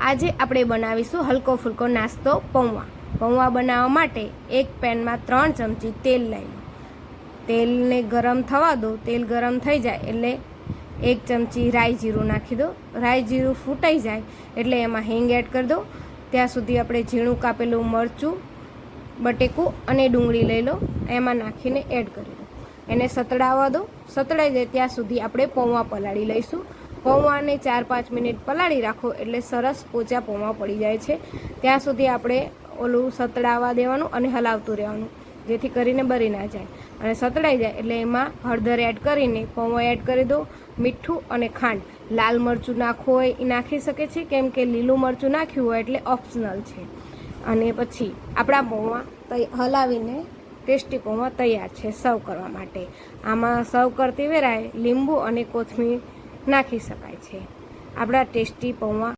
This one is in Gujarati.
આજે આપણે બનાવીશું હલકો ફૂલકો નાસ્તો પૌવા. પૌવા બનાવવા માટે એક પેનમાં ત્રણ ચમચી તેલ લઈ લો. તેલને ગરમ થવા દો. તેલ ગરમ થઈ જાય એટલે એક ચમચી રાઈ જીરું નાખી દો. રાઈ જીરું ફૂટાઈ જાય એટલે એમાં હિંગ એડ કરી દો. ત્યાં સુધી આપણે ઝીણું કાપેલું મરચું, બટેકું અને ડુંગળી લઈ લો. એમાં નાખીને એડ કરી દો. એને સતડાવવા દો. સતડાઈ જાય ત્યાં સુધી આપણે પૌવા પલાળી લઈશું. પૌવાને ચાર પાંચ મિનિટ પલાળી રાખો એટલે સરસ પોચા પૌવા પડી જાય છે. ત્યાં સુધી આપણે ઓલું સતડાવવા દેવાનું અને હલાવતું રહેવાનું, જેથી કરીને બરી ના જાય. અને સતડાઈ જાય એટલે એમાં હળદર એડ કરીને પૌવા એડ કરી દો, મીઠું અને ખાંડ. લાલ મરચું નાખવું હોય એ નાખી શકે છે, કેમ કે લીલું મરચું નાખ્યું હોય એટલે ઓપ્શનલ છે. અને પછી આપણા પૌવા હલાવીને ટેસ્ટી પૌવા તૈયાર છે, સર્વ કરવા માટે. આમાં સર્વ કરતી વેરાય લીંબુ અને કોથમીર નાખી શકાય છે. આપણા ટેસ્ટી પૌવા